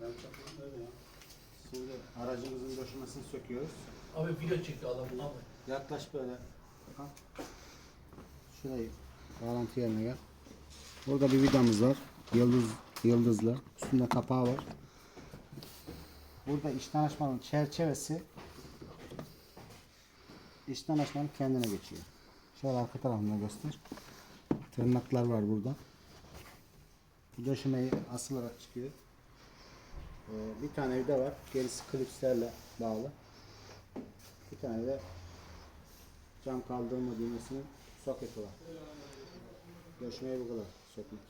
Ben ya? Şimdi aracımızın döşemesini söküyoruz. Abi video çekiyor adam abi. Yaklaş böyle. Bakalım. Şurayı bağlantı yerine gel. Burada bir vidamız var. Yıldız yıldızlı. Üstünde kapağı var. Burada içten açmanın çerçevesi içten açmanın kendine geçiyor. Şöyle arka tarafında göster. Tırnaklar var burada. Döşemeyi asılarak çıkıyor. Ee, bir tane vida var. Gerisi klipslerle bağlı. Bir tane de cam kaldırma düğmesinin soketi var. Döşemeye bu kadar sökmek.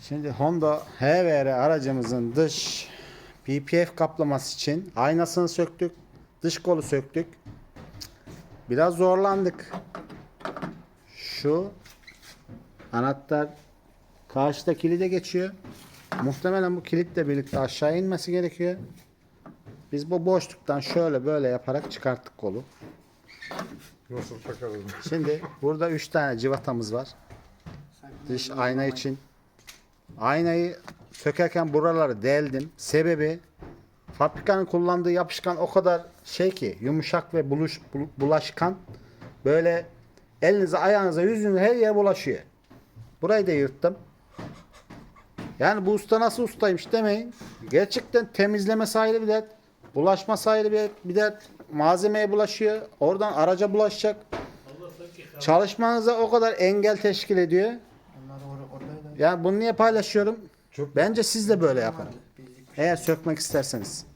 Şimdi Honda HVR aracımızın dış PPF kaplaması için aynasını söktük. Dış kolu söktük. Biraz zorlandık. Şu anahtar karşıda kilide geçiyor. Muhtemelen bu kilitle birlikte aşağı inmesi gerekiyor. Biz bu boşluktan şöyle böyle yaparak çıkarttık kolu. Nasıl takarız? Şimdi burada 3 tane civatamız var. Dış ayna için. Aynayı sökerken buraları deldim. Sebebi fabrikanın kullandığı yapışkan o kadar şey ki yumuşak ve buluş, bul- bulaşkan. Böyle elinize, ayağınıza, yüzünüze her yere bulaşıyor. Burayı da yırttım. Yani bu usta nasıl ustaymış demeyin. Gerçekten temizleme ayrı bir dert. Bulaşma ayrı bir, bir dert. Malzemeye bulaşıyor. Oradan araca bulaşacak. Çalışmanıza o kadar engel teşkil ediyor. Yani bunu niye paylaşıyorum? Bence siz de böyle yapın. Eğer sökmek isterseniz.